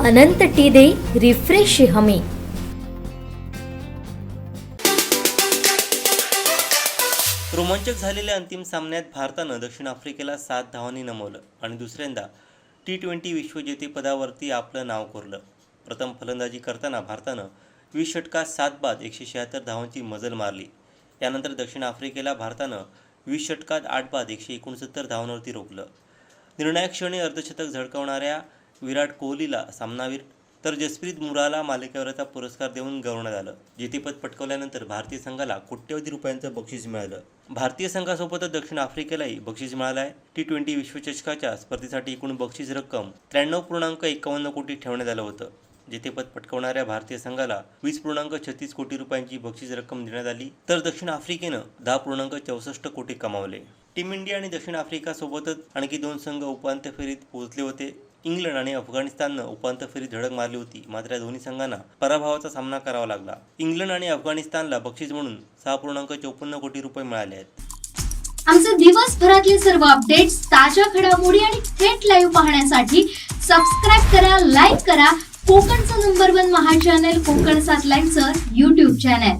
अनंत T दे refresh हमी. रोमांचक झालेल्या अंतिम सामन्यात भारतानं दक्षिण आफ्रिकेला सात धावांनी नमवलं आणि दुसऱ्यांदा टी ट्वेंटी विश्वजेतेपदावरती आपलं नाव कोरलं. प्रथम फलंदाजी करताना भारतानं वीस षटकात सात बाद एकशे शहात्तर धावांची मजल मारली. यानंतर दक्षिण आफ्रिकेला भारतानं वीस षटकात आठ बाद एकशे एकोणसत्तर धावांवरती रोखलं. निर्णायक क्षणी अर्धशतक झळकवणाऱ्या विराट कोहलीला सामनावीर तर जसप्रीत मुराला मालिकेवरचा पुरस्कार देऊन गौरवण्यात आलं. जेतेपद पटकवल्यानंतर भारतीय संघाला कोट्यवधी रुपयांचं बक्षीस मिळालं. भारतीय संघासोबतच दक्षिण आफ्रिकेलाही बक्षीस मिळालं आहे. टी ट्वेंटी विश्वचषकाच्या स्पर्धेसाठी एकूण बक्षीस रक्कम त्र्याण्णव पूर्णांक एकावन्न कोटी ठेवण्यात आलं होतं. जेतेपद पटकवणाऱ्या भारतीय संघाला वीस पूर्णांक छत्तीस कोटी रुपयांची बक्षीस रक्कम देण्यात आली. तर दक्षिण आफ्रिकेनं दहा पूर्णांक चौसष्ट कोटी कमावले. टीम इंडिया आणि दक्षिण आफ्रिकासोबतच आणखी दोन संघ उपांत्य फेरीत पोहोचले होते. इंग्लंड आणि अफगाणिस्ताननं उपांत्य फेरी धडक मारली होती. मात्र या दोन्ही संघांना पराभवाचा सामना करावा लागला. इंग्लंड आणि अफगाणिस्तानला बक्षीस म्हणून सहा पूर्णांक चौपन्न कोटी रुपये मिळाले आहेत. आमचे दिवसभरातले सर्व अपडेट्स ताज्या घडामोडी आणि थेट लाईव्ह पाहण्यासाठी सबस्क्राईब करा लाईक करा. कोकणचं नंबर वन महा चॅनल कोकण सात लाईनचं युट्यूब चॅनल